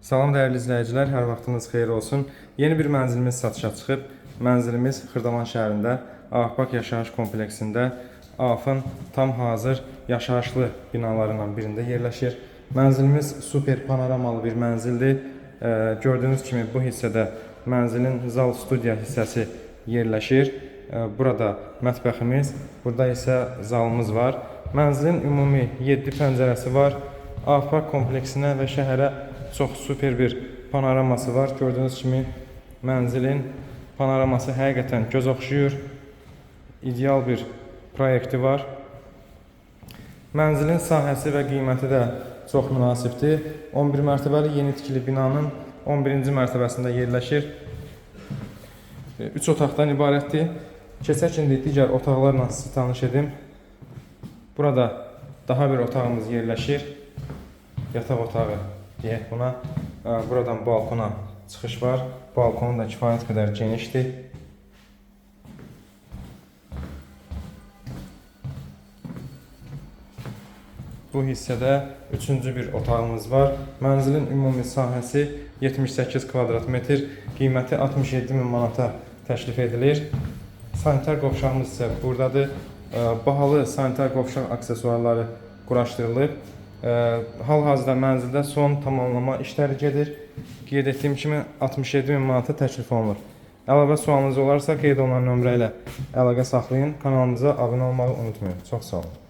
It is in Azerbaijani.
Salam dəyərli izləyicilər, hər vaxtınız xeyir olsun. Yeni bir mənzilimiz satışa çıxıb. Mənzilimiz Xırdalan şəhərində Ağbaq yaşayış kompleksində AF-ın tam hazır yaşayışlı binalarından birində yerləşir. Mənzilimiz super panoramalı bir mənzildir. Ee, Gördüyünüz kimi bu hissədə mənzilin zal studiya hissəsi yerləşir. Ee, Burada mətbəximiz, burada isə zalımız var. Mənzilin ümumi 7 pəncərəsi var. Afaq kompleksinə və şəhərə çox super bir panoraması var. Gördüyünüz kimi mənzilin panoraması həqiqətən göz oxşayır. İdeal bir proyekti var. Mənzilin sahəsi və qiyməti də çox münasibdir. 11 mərtəbəli yeni tikili binanın 11-ci mərtəbəsində yerləşir. 3 otaqdan ibarətdir. Keçək indi digər otaqlarla sizi tanış edim. Burada daha bir otağımız yerləşir. Yataq otağı deyək buna. Buradan balkona çıxış var. Balkonu da kifayət qədər genişdir. Bu hissədə üçüncü bir otağımız var. Mənzilin ümumi sahəsi 78 kvadrat metr, qiyməti 67 min manata təklif edilir. Sanitar qovşağımız isə buradadır. Bahalı sanitar qovşaq aksesuarları quraşdırılıb. Hal-hazırda mənzildə son tamamlama işləri gedir. Qeyd etdiyim kimi 67 min manata təklif olunur. Əlavə sualınız olarsa qeyd olunan nömrə ilə əlaqə saxlayın. Kanalımıza abunə olmağı unutmayın. Çox sağ olun.